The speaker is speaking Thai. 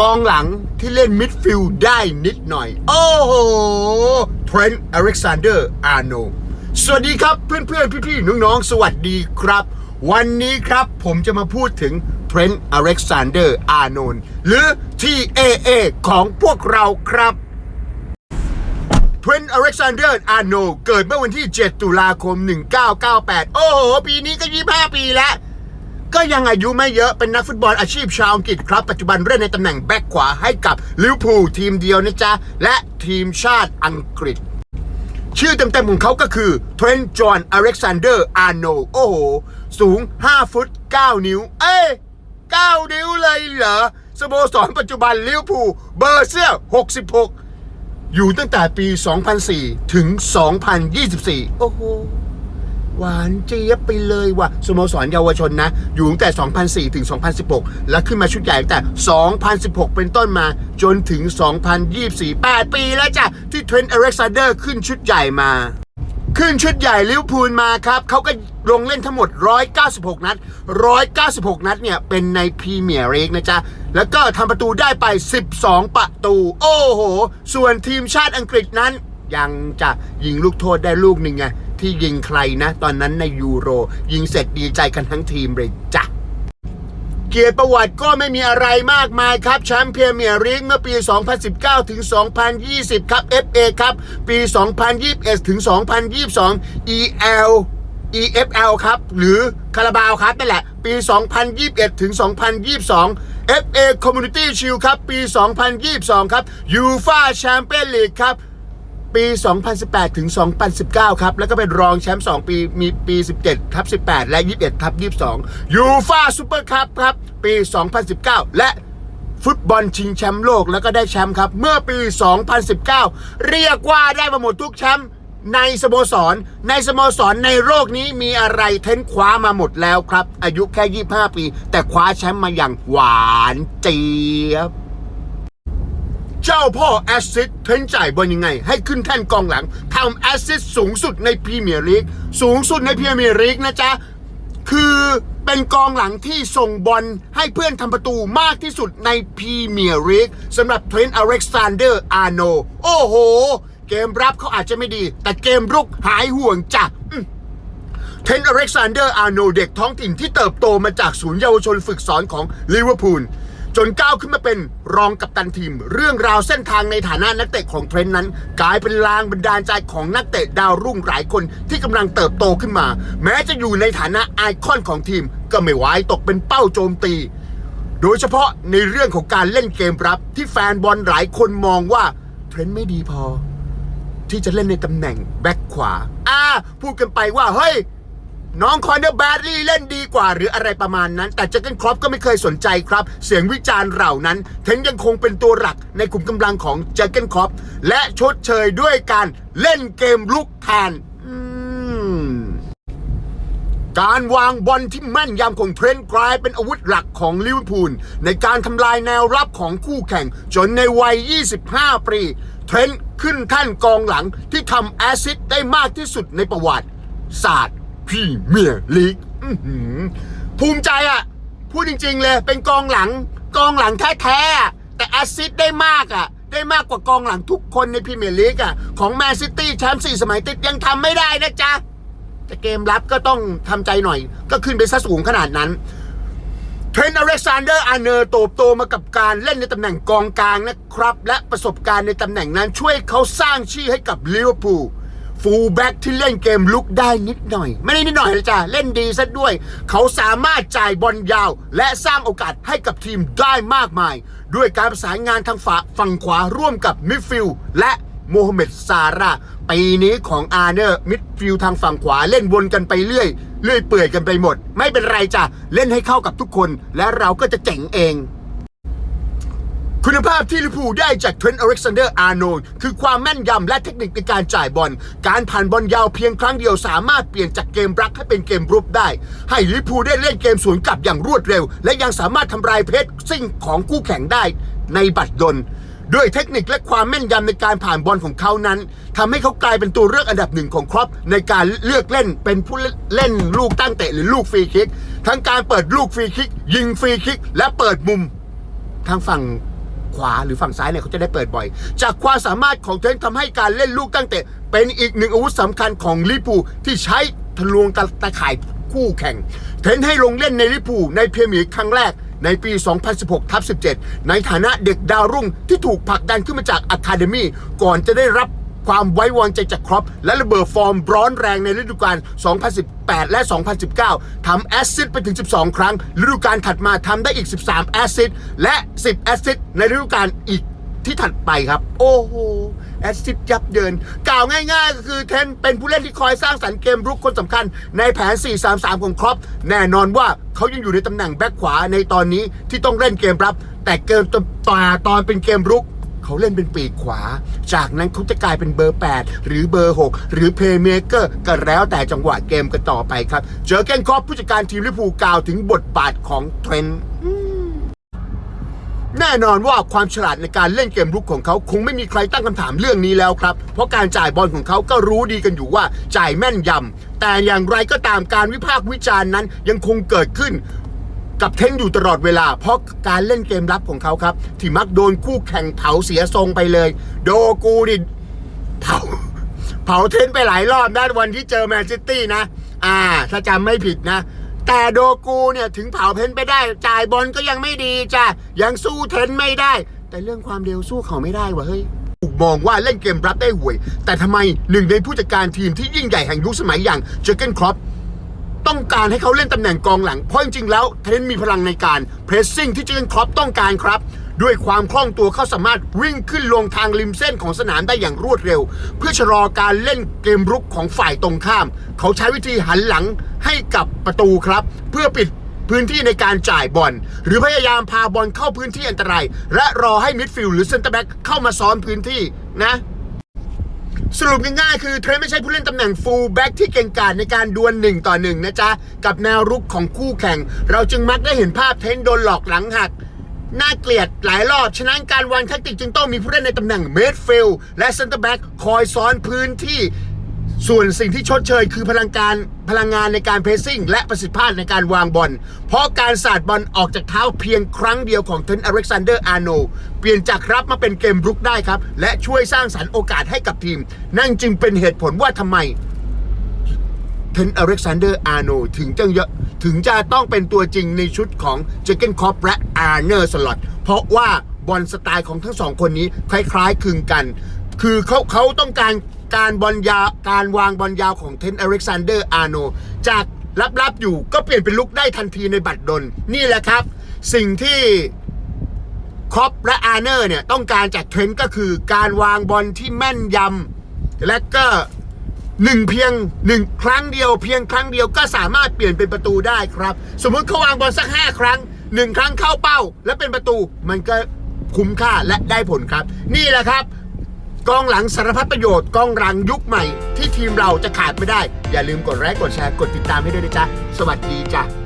กองหลังที่เล่นมิดฟิลด์ได้นิดหน่อย โอ้โหเทรนต์อเล็กซานเดอร์อาร์โนสวัสดีครับเพื่อนๆ พี่ๆ น้องๆ สวัสดีครับ วันนี้ครับผมจะมาพูดถึงเทรนต์อเล็กซานเดอร์อาร์โนหรือ TAA ของพวกเราครับเทรนต์อเล็กซานเดอร์อาร์โนเกิดเมื่อวันที่ 7 ตุลาคม 1998 โอ้โห ปีนี้ก็ 25 ปีแล้ว ก็ยังอายุไม่เยอะเป็นนักฟุตบอลอาชีพชาวอังกฤษครับ ปัจจุบันเล่นในตำแหน่งแบ็คขวาให้กับลิเวอร์พูลทีมเดียวนะจ๊ะ และทีมชาติอังกฤษ ชื่อเต็มๆของเขาก็คือเทรนต์จอห์นอเล็กซานเดอร์อาร์โนโอ้โห สูง 5 ฟุต 9 นิ้ว เอ้ย 9 นิ้วเลยเหรอสโมสรปัจจุบันลิเวอร์พูลเบอร์เสื้อ66 อยู่ตั้งแต่ปี 2004 ถึง 2024 โอ้โห หวานเจี๊ยบไปเลยว่ะสโมสรเยาวชนนะ อยู่ตั้งแต่ 2004 ถึง 2016 แล้วขึ้นมาชุดใหญ่ตั้งแต่ 2016 เป็นต้นมาจนถึง 2024 8 ปีแล้วจ้ะ ที่เทรนต์อเล็กซานเดอร์ขึ้นชุดใหญ่มา ขึ้นชุดใหญ่ลิเวอร์พูลมาครับ เขาก็ลงเล่นทั้งหมด 196 นัด 196 นัดเนี่ย เป็นในพรีเมียร์ลีกนะจ๊ะ แล้วก็ทำประตูได้ไป 12 ประตู โอ้โห ส่วนทีมชาติอังกฤษนั้นยังจะยิงลูกโทษได้ลูกหนึ่งไง ที่ยิงใครนะ ตอนนั้นในยูโร ยิงเสร็จดีใจกันทั้งทีมเลยจ้ะเกียรติประวัติก็ไม่มีอะไรมากมายครับแชมป์พรีเมียร์ลีกเมื่อปี 2019 ถึง 2020 ครับ FA ครับ ปี 2021 ถึง 2022 EL EFL ครับ หรือคาราบาวครับนั่นแหละ ปี 2021 ถึง 2022 FA Community Shield ครับ ปี 2022 ครับ UEFA Champions League ครับ ปี 2018 ถึง 2019 ครับ แล้วก็เป็นรองแชมป์ 2 ปี มีปี 17 ทับ 18 และ 21 ทับ 22 ยูฟาซูเปอร์คัพครับ ปี 2019 และฟุตบอลชิงแชมป์โลกแล้วก็ได้แชมป์ครับ เมื่อปี 2019 เรียกว่าได้มาหมดทุกแชมป์ในสโมสร ในสโมสรในโลกนี้มีอะไรเทนคว้ามาหมดแล้วครับ อายุแค่ 25 ปี แต่คว้าแชมป์มาอย่างหวานเจี๊ยบ เจ้าพ่อแอสซิสเทนจ่ายบอลยังไง ให้ขึ้นแท่นกองหลังทำแอสซิสสูงสุดในพรีเมียร์ลีกสูงสุดในพรีเมียร์ลีกนะจ๊ะ คือเป็นกองหลังที่ส่งบอลให้เพื่อนทำประตูมากที่สุดในพรีเมียร์ลีกสำหรับเทรนต์อเล็กซานเดอร์อาร์โนโอ้โห เกมรับเขาอาจจะไม่ดี แต่เกมรุกหายห่วงจ้ะเทนอเล็กซานเดอร์อาร์โนเด็กท้องถิ่นที่เติบโตมาจากศูนย์เยาวชนฝึกสอนของลิเวอร์พูล จนก้าวขึ้นมาเป็นรองกัปตันทีม เรื่องราวเส้นทางในฐานะนักเตะของเทรนต์นั้น กลายเป็นแรงบันดาลใจของนักเตะดาวรุ่งหลายคนที่กำลังเติบโตขึ้นมา แม้จะอยู่ในฐานะไอคอนของทีม ก็ไม่ไหวตกเป็นเป้าโจมตี โดยเฉพาะในเรื่องของการเล่นเกมรับ ที่แฟนบอลหลายคนมองว่าเทรนต์ไม่ดีพอ ที่จะเล่นในตำแหน่งแบ็คขวา อ่า พูดกันไปว่าเฮ้ย น้องคอนเนอร์แบดลี่เล่นดีกว่าหรืออะไรประมาณนั้น แต่เจอร์เกนครอปก็ไม่เคยสนใจครับ เสียงวิจารณ์เหล่านั้นเทนยังคงเป็นตัวหลักในกลุ่มกำลังของเจอร์เกนครอปและชดเชยด้วยการเล่นเกมลุกแทนการวางบอลที่แม่นยำของเทรนต์กลายเป็นอาวุธหลักของลิเวอร์พูลในการทำลายแนวรับของคู่แข่ง จนในวัย 25 ปีเทรนต์ขึ้นท่านกองหลังที่ทำแอซิสต์ได้มากที่สุดในประวัติศาสตร์ พรีเมียร์ลีกภูมิใจอะ พูดจริง ๆ เลย เป็นกองหลัง กองหลังแท้ๆแต่แอสซิสต์ได้มากอะ ได้มากกว่ากองหลังทุกคนในพรีเมียร์ลีกอะ ของแมนซิตี้แชมป์สี่สมัยติดยังทำไม่ได้นะจ๊ะ แต่เกมรับก็ต้องทำใจหน่อย ก็ขึ้นไปซะสูงขนาดนั้นเทรนต์อเล็กซานเดอร์อาร์เนอร์โตบโตมากับการเล่นในตำแหน่งกองกลางนะครับ และประสบการณ์ในตำแหน่งนั้นช่วยเขาสร้างชื่อให้กับลิเวอร์พูล ฟูลแบ็กที่เล่นเกมลุกได้นิดหน่อย ไม่ได้นิดหน่อยเลยจ้ะเล่นดีซะด้วย เขาสามารถจ่ายบอลยาว และสร้างโอกาสให้กับทีมได้มากมาย ด้วยการประสานงานทางฝาฝั่งขวาร่วมกับมิดฟิลด์และโมฮัมเหม็ดซาร่าปีนี้ของอาร์เนอร์มิดฟิลด์ทางฝั่งขวาเล่นวนกันไปเรื่อยเรื่อยเปื่อยกันไปหมด ไม่เป็นไรจ้ะเล่นให้เข้ากับทุกคน และเราก็จะเจ๋งเอง คุณภาพที่ลิพูได้จากเทรนต์อเล็กซานเดอร์อาร์โนลด์คือความแม่นยำและเทคนิคในการจ่ายบอล การผ่านบอลยาวเพียงครั้งเดียวสามารถเปลี่ยนจากเกมรักให้เป็นเกมรุกได้ ให้ลิพูได้เล่นเกมสวนกลับอย่างรวดเร็ว และยังสามารถทำลายเพชรซิ่งของคู่แข่งได้ในบัตรดลด้วยเทคนิคและความแม่นยำในการผ่านบอลของเขานั้นทำให้เขากลายเป็นตัวเลือกอันดับหนึ่งของครอปในการเลือกเล่นเป็นผู้เล่นลูกตั้งเตะหรือลูกฟรีคิก ทั้งการเปิดลูกฟรีคิก ยิงฟรีคิก และเปิดมุมทางฝั่ง ขวาหรือฝั่งซ้ายเนี่ยเขาจะได้เปิดบ่อย จากความสามารถของเทนต์ทำให้การเล่นลูกตั้งเตะ เป็นอีกหนึ่งอาวุธสำคัญของลิปูที่ใช้ทะลวงตะตะข่ายคู่แข่ง เทนให้ลงเล่นในลิปูในพรีเมียมีครั้งแรกในปี 2016ทับ17 ในฐานะเด็กดาวรุ่งที่ถูกผลักดันขึ้นมาจากอะคาเดมีก่อนจะได้รับ ความไว้วางใจจากครอปและระเบิดฟอร์มร้อนแรงในฤดูกาล 2018 และ 2019 ทำแอสซิสต์ไปถึง 12 ครั้ง ฤดูกาลถัดมาทำได้อีก 13 แอสซิสต์และ 10 แอสซิสต์ในฤดูกาลอีกที่ถัดไปครับ โอ้โห แอสซิสต์ยับเยิน กล่าวง่ายๆ ก็คือเทนเป็นผู้เล่นที่คอยสร้างสรรค์เกมรุกคนสำคัญ ในแผน 4-3-3 ของครอปแน่นอนว่าเขายังอยู่ในตำแหน่งแบ็คขวาในตอนนี้ที่ต้องเล่นเกมรับ แต่เกมตาตอนเป็นเกมรุก เขาเล่นเป็นปีกขวา จากนั้นเขาจะกลายเป็นเบอร์ 8 หรือเบอร์ 6 หรือเพลย์เมเกอร์ก็แล้วแต่จังหวะเกมกันต่อไปครับ เจอเกนคอปผู้จัดการทีมลิเวอร์พูลกล่าวถึงบทบาทของเทรนต์แน่นอนว่าความฉลาดในการเล่นเกมรุกของเขาคงไม่มีใครตั้งคำถามเรื่องนี้แล้วครับ เพราะการจ่ายบอลของเขาก็รู้ดีกันอยู่ว่าจ่ายแม่นยำแต่อย่างไรก็ตามการวิพากษ์วิจารณ์นั้นยังคงเกิดขึ้น กับเทนอยู่ตลอดเวลา เพราะการเล่นเกมรับของเขาครับ ที่มักโดนคู่แข่งเผาเสียทรงไปเลย โดกูดิเผาเผาเทนไปหลายรอบด้านวันที่เจอแมนซิตี้นะ อ่า ถ้าจำไม่ผิดนะ แต่โดกูเนี่ยถึงเผาเทนไปได้ จ่ายบอลก็ยังไม่ดีจ้ะยังสู้เทนไม่ได้ แต่เรื่องความเร็วสู้เขาไม่ได้วะเฮ้ยถูกมองว่าเล่นเกมรับได้ห่วย แต่ทำไมหนึ่งในผู้จัดการทีมที่ยิ่งใหญ่แห่งยุคสมัยอย่างเจอเกนครอป ต้องการให้เขาเล่นตำแหน่งกองหลัง เพราะจริงๆแล้วเทรนต์มีพลังในการเพรสซิ่งที่เจอร์เกนครอปต้องการครับ ด้วยความคล่องตัวเขาสามารถวิ่งขึ้นลงทางริมเส้นของสนามได้อย่างรวดเร็ว เพื่อชะลอการเล่นเกมรุกของฝ่ายตรงข้าม เขาใช้วิธีหันหลังให้กับประตูครับ เพื่อปิดพื้นที่ในการจ่ายบอลหรือพยายามพาบอลเข้าพื้นที่อันตราย และรอให้มิดฟิลด์หรือเซนเตอร์แบ็กเข้ามาซ้อนพื้นที่นะ สรุปง่ายๆคือเทรนไม่ใช่ผู้เล่นตำแหน่งฟูลแบ็กที่เก่งกาจในการดวลหนึ่งต่อหนึ่งนะจ๊ะ กับแนวรุกของคู่แข่ง เราจึงมักได้เห็นภาพเทรนโดนหลอกหลังหักน่าเกลียดหลายรอบ ฉะนั้นการวางแทคติกจึงต้องมีผู้เล่นในตำแหน่งเมดฟิลด์และเซนเตอร์แบ็กคอยซ้อนพื้นที่ ส่วนสิ่งที่ชดเชยคือพลังการพลังงานในการเพรสซิ่ง และประสิทธิภาพในการวางบอล เพราะการสาดบอลออกจากเท้าเพียงครั้งเดียวของเทนอเล็กซานเดอร์อาร์โน เปลี่ยนจากรับมาเป็นเกมรุกได้ครับ และช่วยสร้างสรรค์โอกาสให้กับทีม นั่นจึงเป็นเหตุผลว่าทำไมเทนอเล็กซานเดอร์อาร์โนถึงจะเยอะถึงจะต้องเป็นตัวจริงในชุดของเจเกนคอปและอาร์เนอร์สล็อตเพราะว่าบอลสไตล์ของทั้งสองคนนี้คล้ายๆคลึงกัน คือเขาเขาต้องการ การบอลยาวการวางบอลยาวของเทนอเล็กซานเดอร์อาร์โน จากรับๆอยู่ก็เปลี่ยนเป็นลุกได้ทันทีในบัตรดล นี่แหละครับ สิ่งที่ครอปและอาร์เนอร์เนี่ยต้องการจากเทรนต์ก็คือการวางบอลที่แม่นยำและก็หนึ่งเพียงหนึ่งครั้งเดียว เพียงครั้งเดียวก็สามารถเปลี่ยนเป็นประตูได้ครับ สมมุติเขาวางบอลสักห้าครั้งหนึ่งครั้งเข้าเป้า และเป็นประตูมันก็คุ้มค่าและได้ผลครับ นี่แหละครับ กล้องหลังสารพัดประโยชน์กล้องหลังยุคใหม่ ที่ทีมเราจะขาดไม่ได้ อย่าลืมกดไลค์กดแชร์กดติดตามให้ด้วยนะจ๊ะ สวัสดีจ้ะ